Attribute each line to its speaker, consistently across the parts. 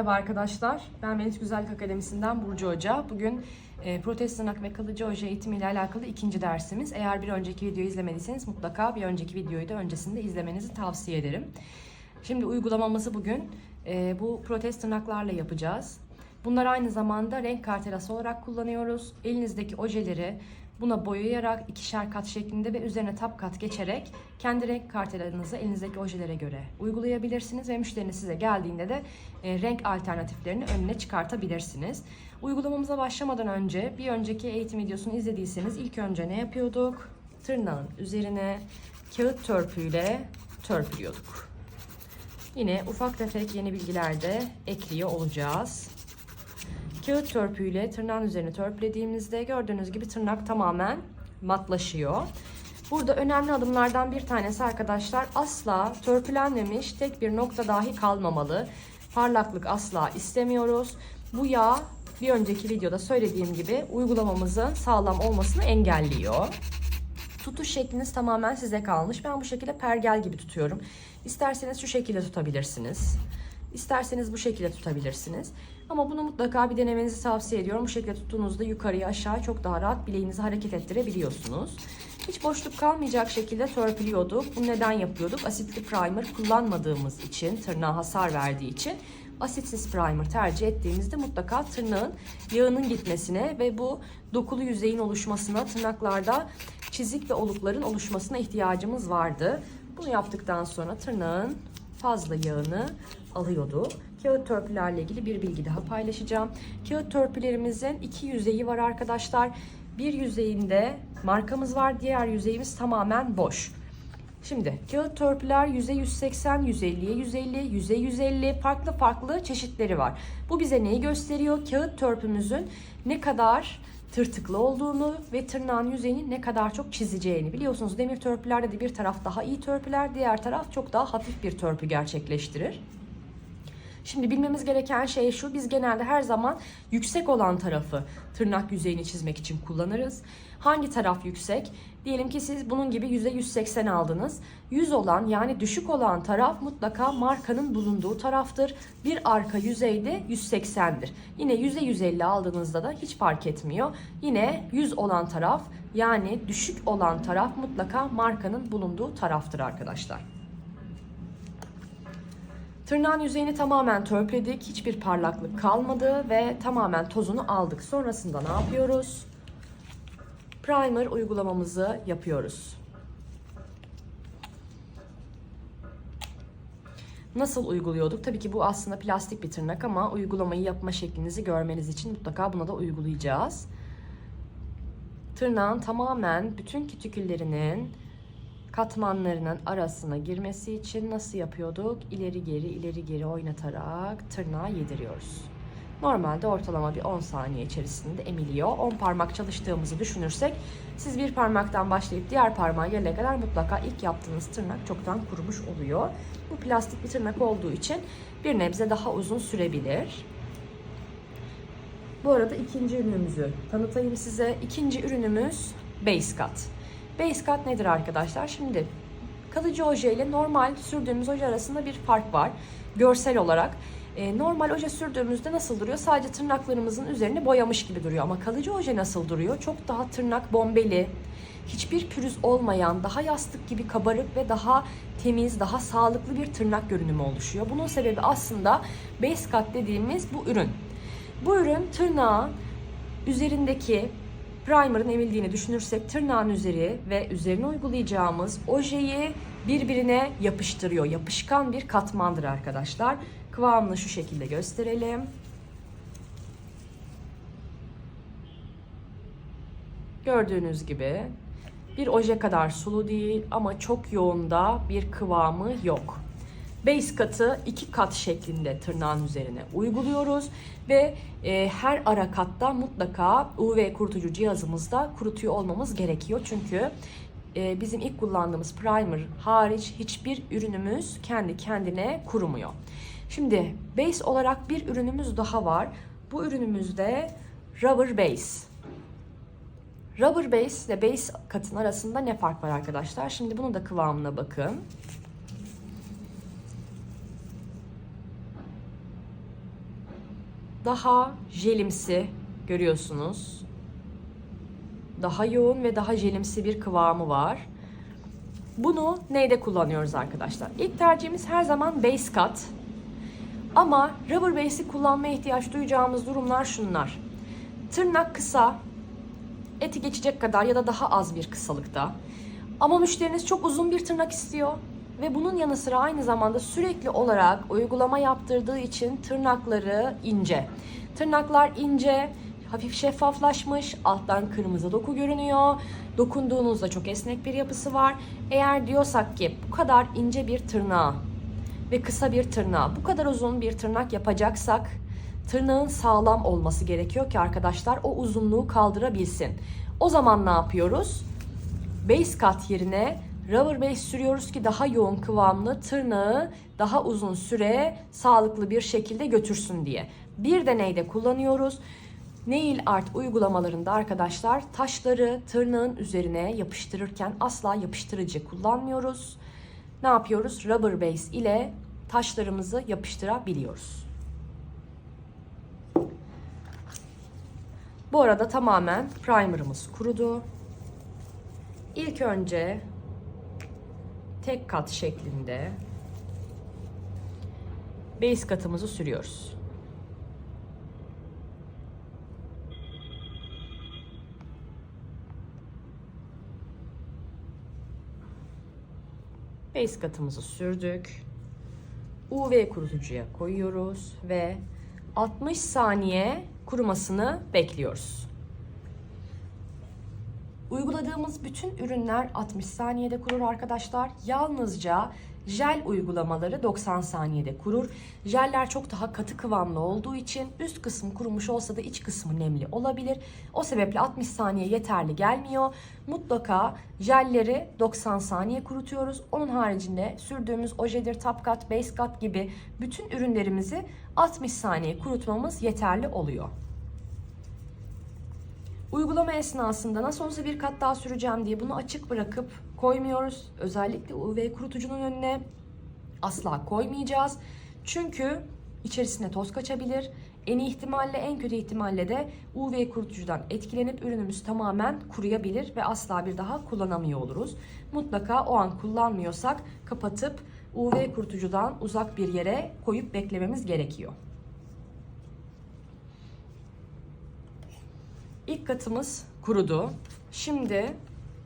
Speaker 1: Merhaba arkadaşlar. Ben Venüs Güzellik Akademisi'nden Burcu Hoca. Bugün e, protez ve kalıcı oje eğitimi ile alakalı ikinci dersimiz. Eğer bir önceki videoyu izlemediyseniz mutlaka bir önceki videoyu da öncesinde izlemenizi tavsiye ederim. Şimdi uygulamamızı bugün e, bu protez tırnaklarla yapacağız. Bunlar aynı zamanda renk kartelası olarak kullanıyoruz. Elinizdeki ojeleri buna boyayarak ikişer kat şeklinde ve üzerine tap kat geçerek kendi renk kartelanızı elinizdeki ojelere göre uygulayabilirsiniz ve müşteriniz size geldiğinde de e, renk alternatiflerini önüne çıkartabilirsiniz. Uygulamamıza başlamadan önce bir önceki eğitim videosunu izlediyseniz ilk önce ne yapıyorduk? Tırnağın üzerine kağıt törpüyle törpülüyorduk. Yine ufak tefek yeni bilgiler de ekliyor olacağız. Kağıt törpüyle tırnağın üzerine törpülediğimizde gördüğünüz gibi tırnak tamamen matlaşıyor. Burada önemli adımlardan bir tanesi arkadaşlar asla törpülenmemiş tek bir nokta dahi kalmamalı. Parlaklık asla istemiyoruz. Bu yağ bir önceki videoda söylediğim gibi uygulamamızın sağlam olmasını engelliyor. Tutuş şekliniz tamamen size kalmış. Ben bu şekilde pergel gibi tutuyorum. İsterseniz şu şekilde tutabilirsiniz. İsterseniz bu şekilde tutabilirsiniz. Ama bunu mutlaka bir denemenizi tavsiye ediyorum. Bu şekilde tuttuğunuzda yukarıya aşağı çok daha rahat bileğinizi hareket ettirebiliyorsunuz. Hiç boşluk kalmayacak şekilde törpülüyorduk. Bunu neden yapıyorduk? Asitli primer kullanmadığımız için, tırnağa hasar verdiği için asitsiz primer tercih ettiğimizde mutlaka tırnağın yağının gitmesine ve bu dokulu yüzeyin oluşmasına, tırnaklarda çizik ve olukların oluşmasına ihtiyacımız vardı. Bunu yaptıktan sonra tırnağın fazla yağını alıyordu. Kağıt törpülerle ilgili bir bilgi daha paylaşacağım. Kağıt törpülerimizin iki yüzeyi var arkadaşlar. Bir yüzeyinde markamız var, diğer yüzeyimiz tamamen boş. Şimdi kağıt törpüler yüzey 180, 150'ye 150, yüzey 150 farklı farklı çeşitleri var. Bu bize neyi gösteriyor? Kağıt törpümüzün ne kadar tırtıklı olduğunu ve tırnağın yüzeyini ne kadar çok çizeceğini biliyorsunuz. Demir törpülerde de bir taraf daha iyi törpüler, diğer taraf çok daha hafif bir törpü gerçekleştirir. Şimdi bilmemiz gereken şey şu, biz genelde her zaman yüksek olan tarafı tırnak yüzeyini çizmek için kullanırız. Hangi taraf yüksek? Diyelim ki siz bunun gibi yüzde 180 aldınız. 100 olan yani düşük olan taraf mutlaka markanın bulunduğu taraftır. Bir arka yüzeyde 180'dir. Yine yüzde 150 aldığınızda da hiç fark etmiyor. Yine 100 olan taraf yani düşük olan taraf mutlaka markanın bulunduğu taraftır arkadaşlar. Tırnağın yüzeyini tamamen törpüledik. Hiçbir parlaklık kalmadı ve tamamen tozunu aldık. Sonrasında ne yapıyoruz? Primer uygulamamızı yapıyoruz. Nasıl uyguluyorduk? Tabii ki bu aslında plastik bir tırnak ama uygulamayı yapma şeklinizi görmeniz için mutlaka buna da uygulayacağız. Tırnağın tamamen bütün kütüküllerinin katmanlarının arasına girmesi için nasıl yapıyorduk? İleri geri ileri geri oynatarak tırnağı yediriyoruz. Normalde ortalama bir 10 saniye içerisinde emiliyor. 10 parmak çalıştığımızı düşünürsek siz bir parmaktan başlayıp diğer parmağa gelene kadar mutlaka ilk yaptığınız tırnak çoktan kurumuş oluyor. Bu plastik bir tırnak olduğu için bir nebze daha uzun sürebilir. Bu arada ikinci ürünümüzü tanıtayım size. İkinci ürünümüz Base Cut. Base Cut nedir arkadaşlar? Şimdi kalıcı oje ile normal sürdüğümüz oje arasında bir fark var. Görsel olarak. E, normal oje sürdüğümüzde nasıl duruyor? Sadece tırnaklarımızın üzerine boyamış gibi duruyor. Ama kalıcı oje nasıl duruyor? Çok daha tırnak bombeli, hiçbir pürüz olmayan, daha yastık gibi kabarık ve daha temiz, daha sağlıklı bir tırnak görünümü oluşuyor. Bunun sebebi aslında Base Cut dediğimiz bu ürün. Bu ürün tırnağın üzerindeki primer'ın emildiğini düşünürsek tırnağın üzeri ve üzerine uygulayacağımız ojeyi birbirine yapıştırıyor. Yapışkan bir katmandır arkadaşlar. Kıvamını şu şekilde gösterelim. Gördüğünüz gibi bir oje kadar sulu değil ama çok yoğunda bir kıvamı yok. Base katı iki kat şeklinde tırnağın üzerine uyguluyoruz ve e, her ara katta mutlaka UV kurutucu cihazımızda kurutuyor olmamız gerekiyor. Çünkü e, bizim ilk kullandığımız primer hariç hiçbir ürünümüz kendi kendine kurumuyor. Şimdi base olarak bir ürünümüz daha var. Bu ürünümüzde rubber base. Rubber base ile base katın arasında ne fark var arkadaşlar? Şimdi bunun da kıvamına bakın. Daha jelimsi görüyorsunuz. Daha yoğun ve daha jelimsi bir kıvamı var. Bunu neyde kullanıyoruz arkadaşlar? İlk tercihimiz her zaman base cut. Ama rubber base'i kullanmaya ihtiyaç duyacağımız durumlar şunlar. Tırnak kısa, eti geçecek kadar ya da daha az bir kısalıkta. Ama müşteriniz çok uzun bir tırnak istiyor ve bunun yanı sıra aynı zamanda sürekli olarak uygulama yaptırdığı için tırnakları ince. Tırnaklar ince, hafif şeffaflaşmış, alttan kırmızı doku görünüyor. Dokunduğunuzda çok esnek bir yapısı var. Eğer diyorsak ki bu kadar ince bir tırnağı ve kısa bir tırnağı, bu kadar uzun bir tırnak yapacaksak tırnağın sağlam olması gerekiyor ki arkadaşlar o uzunluğu kaldırabilsin. O zaman ne yapıyoruz? Base cut yerine rubber base sürüyoruz ki daha yoğun kıvamlı tırnağı daha uzun süre sağlıklı bir şekilde götürsün diye. Bir de neyde kullanıyoruz? Nail art uygulamalarında arkadaşlar taşları tırnağın üzerine yapıştırırken asla yapıştırıcı kullanmıyoruz. Ne yapıyoruz? Rubber base ile taşlarımızı yapıştırabiliyoruz. Bu arada tamamen primerımız kurudu. İlk önce tek kat şeklinde base katımızı sürüyoruz. Base katımızı sürdük. UV kurutucuya koyuyoruz ve 60 saniye kurumasını bekliyoruz. Uyguladığımız bütün ürünler 60 saniyede kurur arkadaşlar. Yalnızca jel uygulamaları 90 saniyede kurur. Jeller çok daha katı kıvamlı olduğu için üst kısmı kurumuş olsa da iç kısmı nemli olabilir. O sebeple 60 saniye yeterli gelmiyor. Mutlaka jelleri 90 saniye kurutuyoruz. Onun haricinde sürdüğümüz ojedir, top cut gibi bütün ürünlerimizi 60 saniye kurutmamız yeterli oluyor. Uygulama esnasında nasıl olsa bir kat daha süreceğim diye bunu açık bırakıp koymuyoruz. Özellikle UV kurutucunun önüne asla koymayacağız. Çünkü içerisine toz kaçabilir. En iyi ihtimalle en kötü ihtimalle de UV kurutucudan etkilenip ürünümüz tamamen kuruyabilir ve asla bir daha kullanamıyor oluruz. Mutlaka o an kullanmıyorsak kapatıp UV kurutucudan uzak bir yere koyup beklememiz gerekiyor. İlk katımız kurudu. Şimdi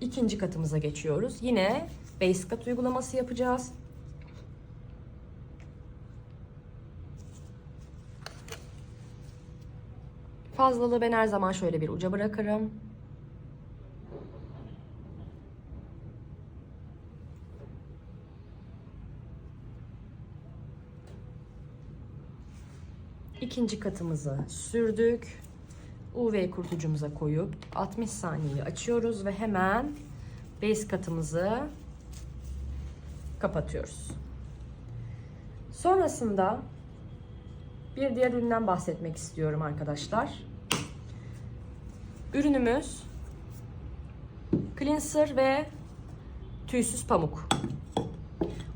Speaker 1: ikinci katımıza geçiyoruz. Yine base kat uygulaması yapacağız. Fazlalığı ben her zaman şöyle bir uca bırakırım. İkinci katımızı sürdük. UV kurutucumuza koyup 60 saniyeyi açıyoruz ve hemen base katımızı kapatıyoruz. Sonrasında bir diğer üründen bahsetmek istiyorum arkadaşlar. Ürünümüz cleanser ve tüysüz pamuk.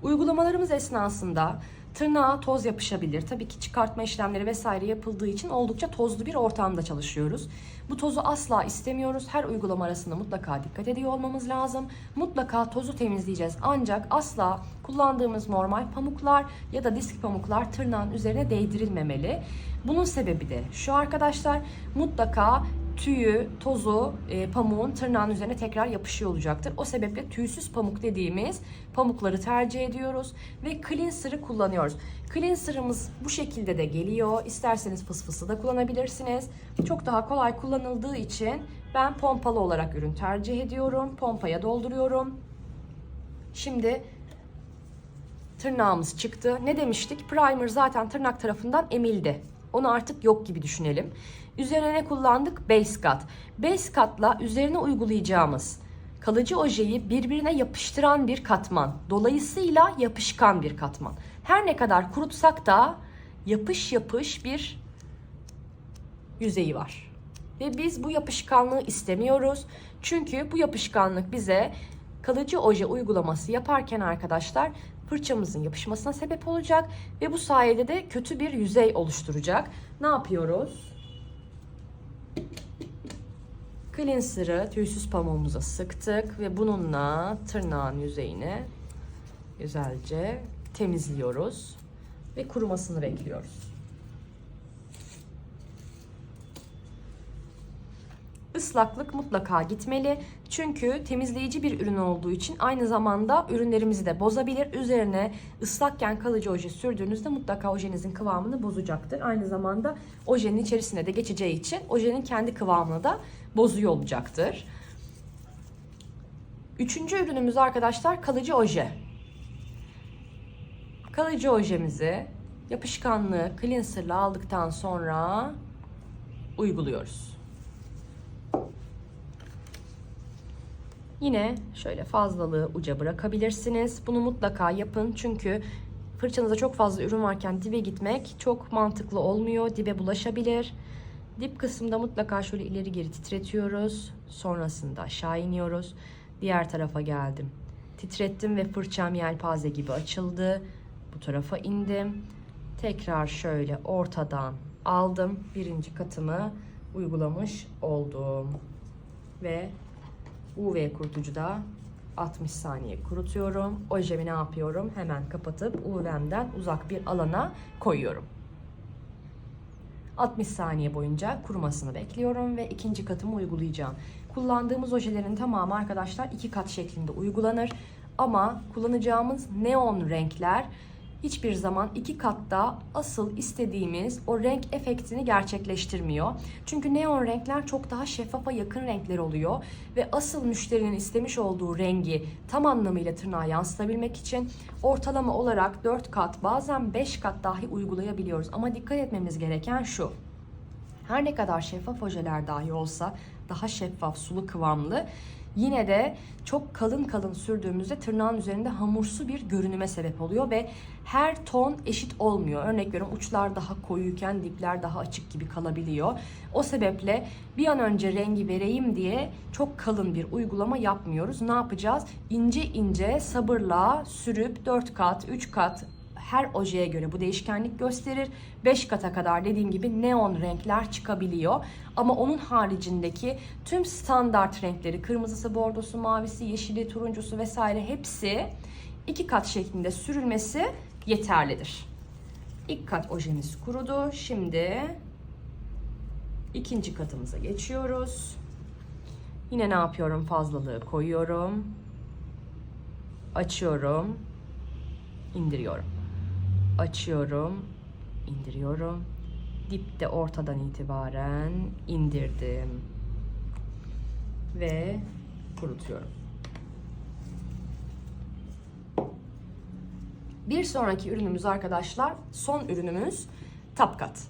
Speaker 1: Uygulamalarımız esnasında tırnağa toz yapışabilir. Tabii ki çıkartma işlemleri vesaire yapıldığı için oldukça tozlu bir ortamda çalışıyoruz. Bu tozu asla istemiyoruz. Her uygulama arasında mutlaka dikkat ediyor olmamız lazım. Mutlaka tozu temizleyeceğiz. Ancak asla kullandığımız normal pamuklar ya da disk pamuklar tırnağın üzerine değdirilmemeli. Bunun sebebi de şu arkadaşlar mutlaka tüyü, tozu, e, pamuğun tırnağın üzerine tekrar yapışıyor olacaktır. O sebeple tüysüz pamuk dediğimiz pamukları tercih ediyoruz ve cleanser'ı kullanıyoruz. Cleanser'ımız bu şekilde de geliyor. İsterseniz fısfısı da kullanabilirsiniz. Çok daha kolay kullanıldığı için ben pompalı olarak ürün tercih ediyorum. Pompaya dolduruyorum. Şimdi tırnağımız çıktı. Ne demiştik? Primer zaten tırnak tarafından emildi. Onu artık yok gibi düşünelim. Üzerine ne kullandık? Base cut. Base cut'la üzerine uygulayacağımız kalıcı ojeyi birbirine yapıştıran bir katman. Dolayısıyla yapışkan bir katman. Her ne kadar kurutsak da yapış yapış bir yüzeyi var. Ve biz bu yapışkanlığı istemiyoruz. Çünkü bu yapışkanlık bize kalıcı oje uygulaması yaparken arkadaşlar fırçamızın yapışmasına sebep olacak ve bu sayede de kötü bir yüzey oluşturacak. Ne yapıyoruz? Cleanser'ı tüysüz pamuğumuza sıktık ve bununla tırnağın yüzeyini güzelce temizliyoruz ve kurumasını bekliyoruz. Islaklık mutlaka gitmeli. Çünkü temizleyici bir ürün olduğu için aynı zamanda ürünlerimizi de bozabilir. Üzerine ıslakken kalıcı oje sürdüğünüzde mutlaka ojenizin kıvamını bozacaktır. Aynı zamanda ojenin içerisine de geçeceği için ojenin kendi kıvamını da bozuyor olacaktır. Üçüncü ürünümüz arkadaşlar kalıcı oje. Kalıcı ojemizi yapışkanlığı cleanser'la aldıktan sonra uyguluyoruz. Yine şöyle fazlalığı uca bırakabilirsiniz. Bunu mutlaka yapın çünkü fırçanızda çok fazla ürün varken dibe gitmek çok mantıklı olmuyor. Dibe bulaşabilir. Dip kısımda mutlaka şöyle ileri geri titretiyoruz. Sonrasında aşağı iniyoruz. Diğer tarafa geldim. Titrettim ve fırçam yelpaze gibi açıldı. Bu tarafa indim. Tekrar şöyle ortadan aldım. Birinci katımı uygulamış oldum. Ve UV kurutucuda 60 saniye kurutuyorum. Ojemi ne yapıyorum? Hemen kapatıp UV'mden uzak bir alana koyuyorum. 60 saniye boyunca kurumasını bekliyorum ve ikinci katımı uygulayacağım. Kullandığımız ojelerin tamamı arkadaşlar iki kat şeklinde uygulanır. Ama kullanacağımız neon renkler hiçbir zaman iki katta asıl istediğimiz o renk efektini gerçekleştirmiyor. Çünkü neon renkler çok daha şeffafa yakın renkler oluyor ve asıl müşterinin istemiş olduğu rengi tam anlamıyla tırnağa yansıtabilmek için ortalama olarak 4 kat bazen 5 kat dahi uygulayabiliyoruz. Ama dikkat etmemiz gereken şu. Her ne kadar şeffaf ojeler dahi olsa daha şeffaf, sulu kıvamlı yine de çok kalın kalın sürdüğümüzde tırnağın üzerinde hamursu bir görünüme sebep oluyor ve her ton eşit olmuyor. Örnek veriyorum uçlar daha koyuyken dipler daha açık gibi kalabiliyor. O sebeple bir an önce rengi vereyim diye çok kalın bir uygulama yapmıyoruz. Ne yapacağız? İnce ince sabırla sürüp 4 kat, 3 kat her ojeye göre bu değişkenlik gösterir. 5 kata kadar dediğim gibi neon renkler çıkabiliyor. Ama onun haricindeki tüm standart renkleri kırmızısı, bordosu, mavisi, yeşili, turuncusu vesaire hepsi iki kat şeklinde sürülmesi yeterlidir. İlk kat ojemiz kurudu. Şimdi ikinci katımıza geçiyoruz. Yine ne yapıyorum? Fazlalığı koyuyorum. Açıyorum. indiriyorum açıyorum, indiriyorum. Dipte ortadan itibaren indirdim ve kurutuyorum. Bir sonraki ürünümüz arkadaşlar, son ürünümüz Tapkat.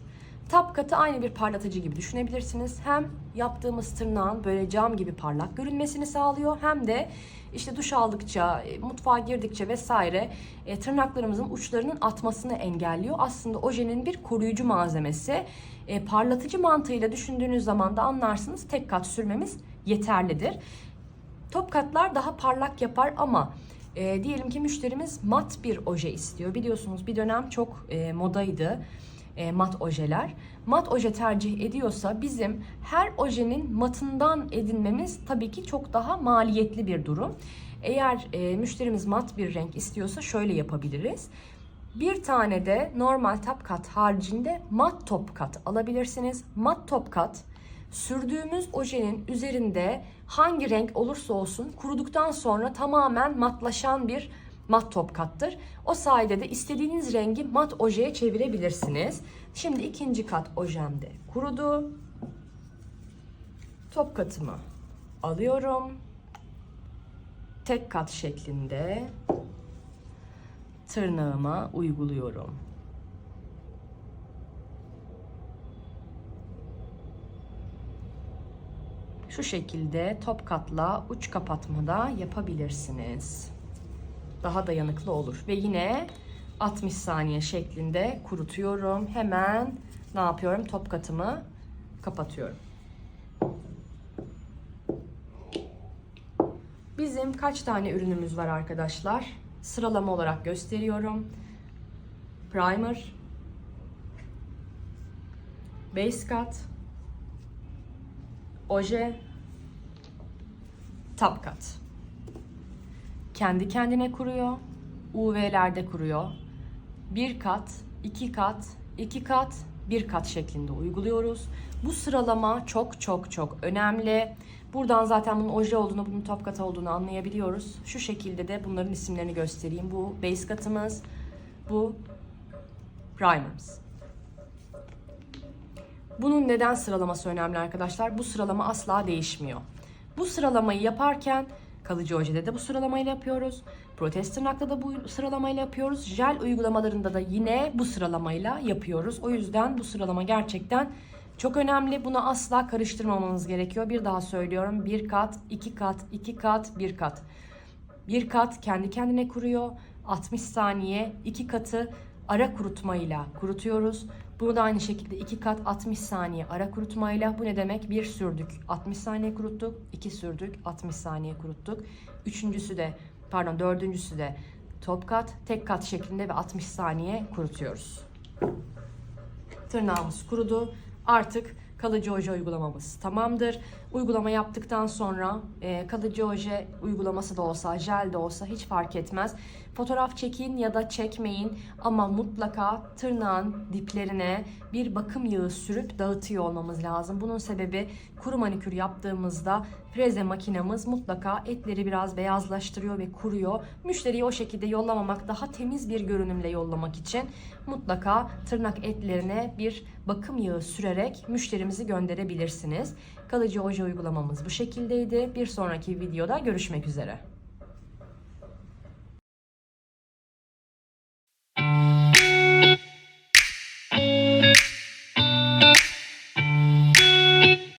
Speaker 1: Tapkat'ı aynı bir parlatıcı gibi düşünebilirsiniz. Hem yaptığımız tırnağın böyle cam gibi parlak görünmesini sağlıyor hem de işte duş aldıkça, e, mutfağa girdikçe vesaire e, tırnaklarımızın uçlarının atmasını engelliyor. Aslında ojenin bir koruyucu malzemesi. E, parlatıcı mantığıyla düşündüğünüz zaman da anlarsınız tek kat sürmemiz yeterlidir. Top katlar daha parlak yapar ama e, diyelim ki müşterimiz mat bir oje istiyor. Biliyorsunuz bir dönem çok e, modaydı e, mat ojeler. Mat oje tercih ediyorsa bizim her ojenin matından edinmemiz tabii ki çok daha maliyetli bir durum. Eğer e, müşterimiz mat bir renk istiyorsa şöyle yapabiliriz. Bir tane de normal top kat haricinde mat top kat alabilirsiniz. Mat top kat sürdüğümüz ojenin üzerinde hangi renk olursa olsun kuruduktan sonra tamamen matlaşan bir mat top kattır. O sayede de istediğiniz rengi mat ojeye çevirebilirsiniz. Şimdi ikinci kat ojem de kurudu. Top katımı alıyorum. Tek kat şeklinde tırnağıma uyguluyorum. Şu şekilde top katla uç kapatma da yapabilirsiniz daha dayanıklı olur. Ve yine 60 saniye şeklinde kurutuyorum. Hemen ne yapıyorum? Top katımı kapatıyorum. Bizim kaç tane ürünümüz var arkadaşlar. Sıralama olarak gösteriyorum. Primer, base coat, oje, top coat. Kendi kendine kuruyor. UV'lerde kuruyor. Bir kat, iki kat, iki kat, bir kat şeklinde uyguluyoruz. Bu sıralama çok çok çok önemli. Buradan zaten bunun oje olduğunu, bunun top kat olduğunu anlayabiliyoruz. Şu şekilde de bunların isimlerini göstereyim. Bu base katımız, bu primer'ımız. Bunun neden sıralaması önemli arkadaşlar? Bu sıralama asla değişmiyor. Bu sıralamayı yaparken kalıcı ojede de bu sıralamayla yapıyoruz. Protez tırnakta da bu sıralamayla yapıyoruz. Jel uygulamalarında da yine bu sıralamayla yapıyoruz. O yüzden bu sıralama gerçekten çok önemli. Bunu asla karıştırmamanız gerekiyor. Bir daha söylüyorum. Bir kat, iki kat, iki kat, bir kat. Bir kat kendi kendine kuruyor. 60 saniye. iki katı ara kurutmayla kurutuyoruz. Bunu da aynı şekilde iki kat 60 saniye ara kurutmayla. Bu ne demek? Bir sürdük 60 saniye kuruttuk. iki sürdük 60 saniye kuruttuk. Üçüncüsü de pardon dördüncüsü de top kat tek kat şeklinde ve 60 saniye kurutuyoruz. Tırnağımız kurudu. Artık kalıcı oje uygulamamız tamamdır. Uygulama yaptıktan sonra e, kalıcı oje uygulaması da olsa, jel de olsa hiç fark etmez. Fotoğraf çekin ya da çekmeyin ama mutlaka tırnağın diplerine bir bakım yağı sürüp dağıtıyor olmamız lazım. Bunun sebebi kuru manikür yaptığımızda freze makinamız mutlaka etleri biraz beyazlaştırıyor ve kuruyor. Müşteriyi o şekilde yollamamak, daha temiz bir görünümle yollamak için mutlaka tırnak etlerine bir bakım yağı sürerek müşterimizi gönderebilirsiniz. Kalıcı oje uygulamamız bu şekildeydi. Bir sonraki videoda görüşmek üzere.